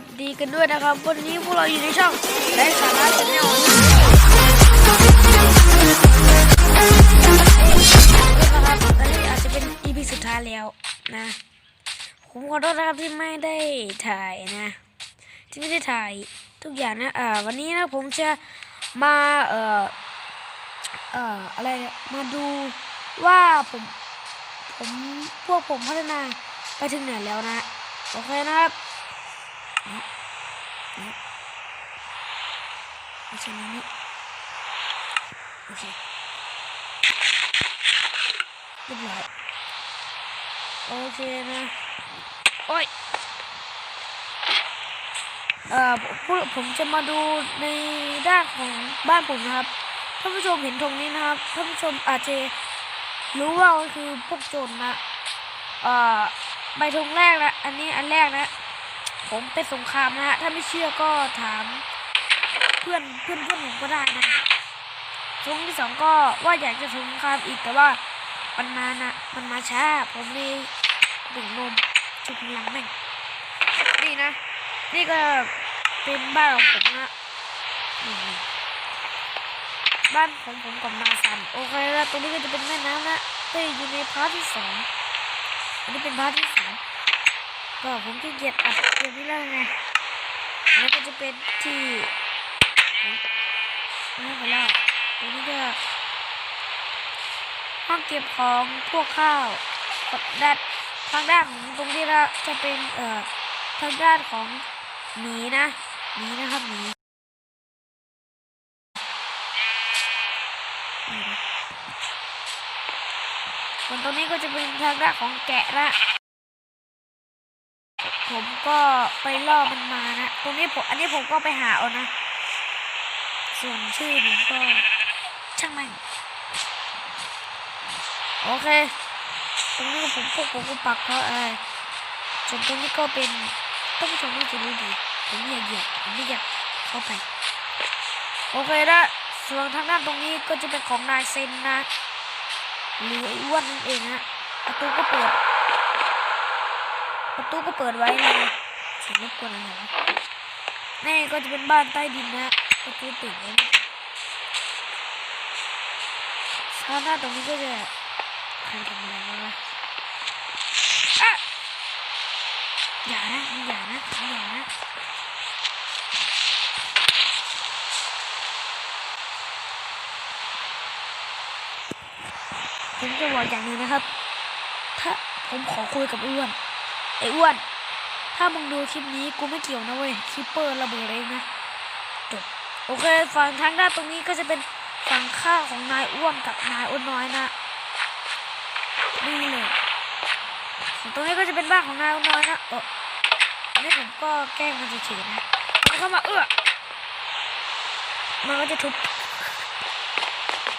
สดีกันด้วยนะครับ วันนี้พวกเราอยู่ในช่องได้สาระชาแนลนะครับอันนี้อาจจะเป็น EP สุดท้ายแล้วนะผมขอโทษนะครับที่ไม่ได้ถ่ายนะ ที่ไม่ได้ถ่ายทุกอย่างนะอ่าวันนี้นะผมจะมาเอ่อเอ่ออะไรมาดูว่าผมผมพวกผมพัฒนาไปถึงไหนแล้วนะ โอเคนะครับ นะนะไม่ใช่นี้นี่โอเคเรียบร้อยโอเคนะโอ้ยเอ่อผมผมจะมาดูในด้านของบ้านผมนะครับท่านผู้ชมเห็นตรงนี้นะครับท่านผู้ชมอาจจะรู้ว่าคือพวกโจรนะเอ่อใบธงแรกนะอันนี้อันแรกนะ ผมเป็นสงครามนะฮะ ถ้าไม่เชื่อก็ถาม เพื่อนเพื่อนเพื่อนผมก็ได้นะธงที่สองก็ว่าอยากจะสงครามอีกแต่ว่ามันมานะมันมาช้า ผมเลยดื่มนมจุดพลังแม่งนี่นะ นี่ก็เป็นบ้านของผมนะบ้านของผมกับนาซันโอเคแล้วตรงนี้ก็จะเป็นแม่น้ำนะเต้อยู่ในพาร์ทที่สองอันนี้เป็นพาร์ทที่สาม ก็ผมขี้เกียจอัดเกมนี้แล้วไงแล้วก็จะเป็นที่นี่ไปแล้วตรงนี้ก็ห้องเก็บของพวกข้าวกับด้านทางด้านของตรงนี้ละจะเป็นเอ่อทางด้านของหมีนะหมีนะครับหมีส่วนตรงนี้ก็จะเป็นทางด้านของแกะละ ผมก็ไปล่อมันมานะ ตรงนี้ผมอันนี้ผมก็ไปหาเอานะ ส่วนชื่อผมก็ช่างมันโอเค ตรงนี้ผมพวกผมก็ปักเขาอะไรส่วนตรงนี้ก็เป็นท่านผู้ชมน่าจะรู้ดีผมไม่อยากเหยียบผมไม่อยากเข้าไป โอเคนะส่วนทางด้านตรงนี้ก็จะเป็นของนายเซนนะหรือไอ้อ้วนนั่นเองนะประตูก็เปิด ประตูก็เปิดไว้เลยเสียงรบกวนอะไรวะนี่ก็จะเป็นบ้านใต้ดินนะประตูปิดไว้นะทางด้าตรงนี้ก็จะใครทำอะไรวะอย่านะอย่านะอย่านะผมจะบอกอย่างหนี้นะครับ ถ้าผมขอคุยกับไอ้อ้วน ไอ้อ้วน ถ้ามึงดูคลิปนี้กูไม่เกี่ยวนะเว้ยคิปเปอร์ระเบิดเองนะจบโอเคฝั่งทางด้านตรงนี้ก็จะเป็นฝั่งข้าของนายอ้วนกับนายอ้วนน้อยนะนี่เลยส่วนตรงนี้ก็จะเป็นบ้านของนายอ้วนน้อยนะเอออันนี้ผมก็แกล้งมันเฉยๆนะมันเข้ามาเอื้อมันก็จะทุบ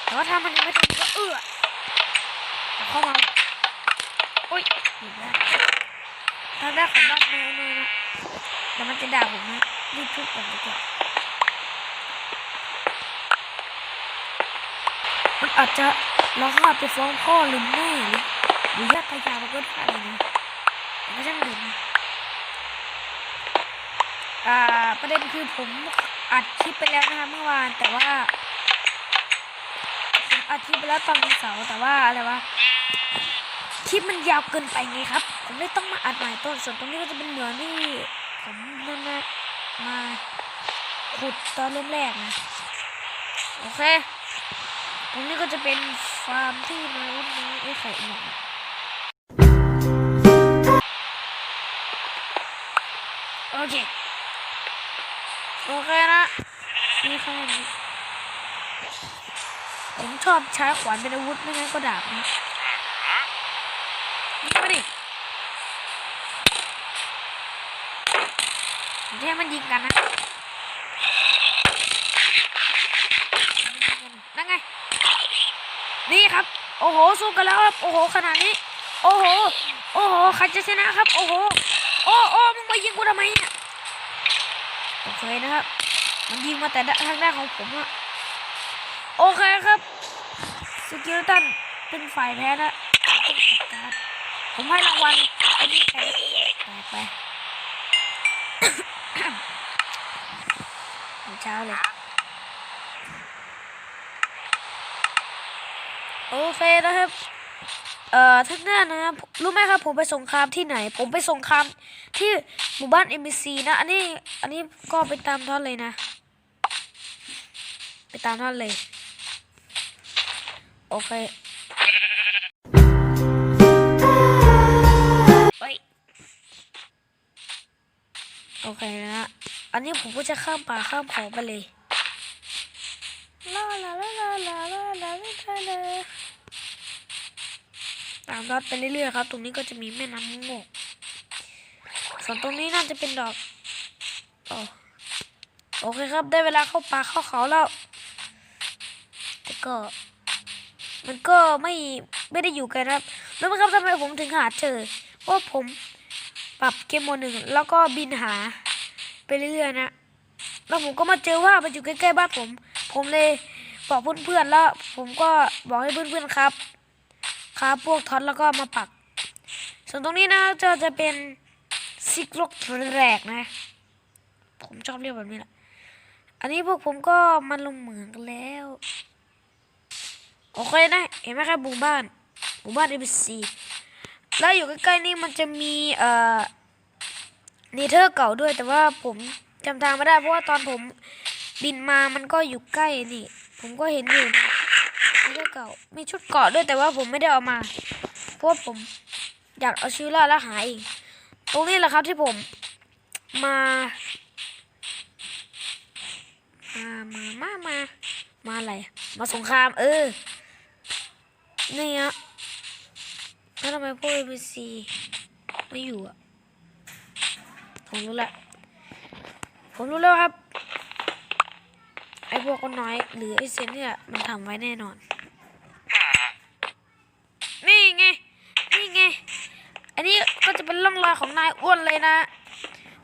แต่ว่าถ้ามันยังไม่ทุบก็เอื้อแต่เข้ามาโอุ้ยหยุดแล้ว ทางด้านของบ้านแม่เลยนะแต่มันจะด่าผมนะรีบทุบก่อนดีกว่ามันอาจจะร้องไห้ไปฟ้องพ่อหรือแม่หรือหรือญาติพยามันก็ได้นะแต่ก็ช่างเด็นะอ่าประเด็นคือผมอัดคลิปไปแล้วนะคะเมื่อวานแต่ว่าผมอัดคลิปไปแล้วตอนวันเสาร์แต่ว่าอะไรวะคลิปมันยาวเกินไปไงครับ ผมเลยต้องมาอัดใหม่ต้นส่วนตรงนี้ก็จะเป็นเหมืองที่ผมนั่นนะมาขุดตอนเริ่มแรกนะโอเคตรงนี้ก็จะเป็นฟาร์มที่มารุ่นนี้ไอ้ไข่หมอโอเคโอเคนะนี่แค่นี้ผมชอบใช้ขวานเป็นอาวุธไม่งั้นก็ดาบนะนี่มาดิ ผมจะให้มันยิงกันนะนั่นไง นี่ครับ โอ้โห สู้กันแล้วครับ โอ้โห ขนาดนี้ โอ้โห โอ้โห ใครจะชนะครับ โอ้โห โอ้โอ้มึงมายิงกูทำไมเนี่ย โอเคนะครับ มันยิงมาแต่ทางด้านของผมอะโอเคครับ สกิลตันเป็นฝ่ายแพ้นะผมให้รางวัลไอ้นี่แพ้ไปไป เช้าเลย โอเคนะครับ เอ่อท่านหน้านะครับรู้ไหมครับผมไปสงครามที่ไหน ผมไปสงครามที่หมู่บ้าน MBC นะ อันนี้อันนี้ก็ไปตามท่อนเลยนะ ไปตามท่อนเลย โอเคโอเคนะ อันนี้ผมก็จะข้ามป่าข้ามเขาไปเลยลาลาลาลาลาลาลาลาลาตามรอดไปเรื่อยๆครับ ตรงนี้ก็จะมีแม่น้ำโงกส่วนตรงนี้น่าจะเป็นดอกโอโอเคครับ ได้เวลาเข้าป่าเข้าเขาแล้วแต่ก็ มันก็ไม่ไม่ได้อยู่กันครับรู้ไหมครับทำไมผมถึงหาเจอเพราะผมปรับเกมโหมดหนึ่งแล้วก็บินหา ไปเรื่อยๆนะแล้วผมก็มาเจอว่ามันอยู่ใกล้ๆบ้านผม ผมเลยบอกเพื่อนๆแล้ว ผมก็บอกให้เพื่อนๆครับ ครับพวกท็อตแล้วก็มาปัก ส่วนตรงนี้นะจะจะเป็นซิกลกแรกนะ ผมชอบเรียกแบบนี้แหละอันนี้พวกผมก็มาลงเหมืองกันแล้ว โอเคนะ เห็นไหมครับหมู่บ้านหมู่บ้านเอ c ซีแล้วอยู่ใกล้ๆนี่มันจะมีเอ่อ นเธอร์เก่าด้วยแต่ว่าผมจำทางไม่ได้เพราะว่าตอนผมบินมามันก็อยู่ใกล้นี่ ผมก็เห็นอยู่เนเธอร์เก่ามีชุดเกาะด้วยแต่ว่าผมไม่ได้เอามาเพราะผมอยากเอาชื่อล่าดแล้วหาเองตรงนี้แหละครับที่ผมมามามามามามาอะไร มาสงคราม เออนี่ฮะแล้วทำไมพวกเอ c ซีไม่อยู่อะ ผมรู้แล้วผมรู้แล้วครับ ไอ้พวกคนน้อยหรือไอ้เซนเนี่ยมันทำไว้แน่นอน นี่ไง นี่ไง อันนี้ก็จะเป็นร่องรอยของนายอ้วนเลยนะ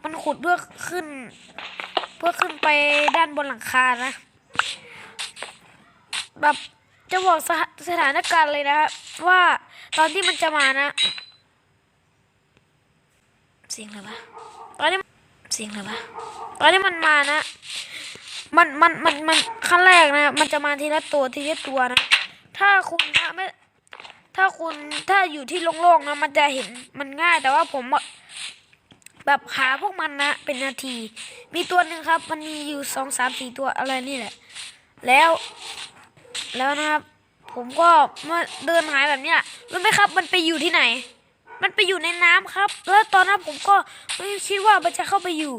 มันขุดเพื่อขึ้น เพื่อขึ้นไปด้านบนหลังคานะ แบบจะบอกสถาสถานการณ์เลยนะครับว่าตอนที่มันจะมานะ เสียงอะไรวะ ตอนนี้เสียงอะไรวะตอนนี้มันมานะ มันมันมันมันขั้นแรกนะ มันจะมาทีละตัวทีละตัวนะ ถ้าคุณนะไม่ ถ้าคุณถ้าอยู่ที่โล่งๆนะมันจะเห็นมันง่ายแต่ว่าผมแบบหาพวกมันนะเป็นนาที มีตัวหนึ่งครับ มันมีอยู่สองสามสี่ตัวอะไรนี่แหละ แล้ว แล้วนะครับ ผมก็มาเดินหายแบบเนี้ยรู้ไหมครับ มันไปอยู่ที่ไหน มันไปอยู่ในน้ำครับ แล้วตอนนั้นผมก็ไม่คิดว่ามันจะเข้าไปอยู่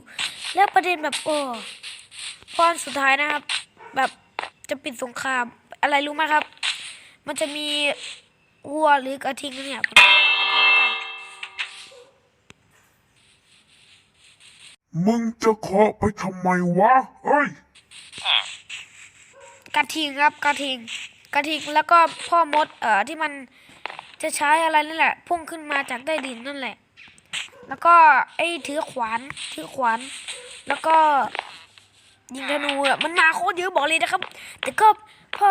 แล้วประเด็นแบบโอ้พออันสุดท้ายนะครับ แบบจะปิดสงครามอะไรรู้ไหมครับ มันจะมีวัวหรือกระทิงเนี่ยผมมึงจะเคาะไปทำไมวะเฮ้ยกระทิงครับกระทิงกระทิงแล้วก็พ่อมดเอ่อที่มัน จะใช้อะไรนั่นแหละ พุ่งขึ้นมาจากใต้ดินนั่นแหละ แล้วก็ไอ้ถือขวานถือขวาน แล้วก็ยิงธนูอะมันมาโคตรเยอะบอกเลยนะครับ แต่ก็พ่อ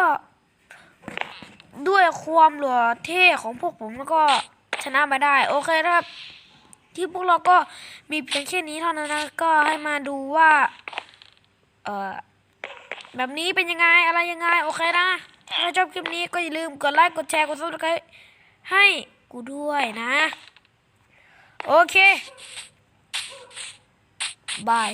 ด้วยความหล่อเท่ของพวกผมแล้วก็ชนะมาได้ โอเคครับ ที่พวกเราก็มีเพียงแค่นี้เท่านั้นนะก็ให้มาดูว่า เอ่อแบบนี้เป็นยังไงอะไรยังไง โอเคนะ ถ้าชอบคลิปนี้ก็อย่าลืมกดไลค์กดแชร์กดซับสไครต์ ให้กูด้วยนะ โอเค บาย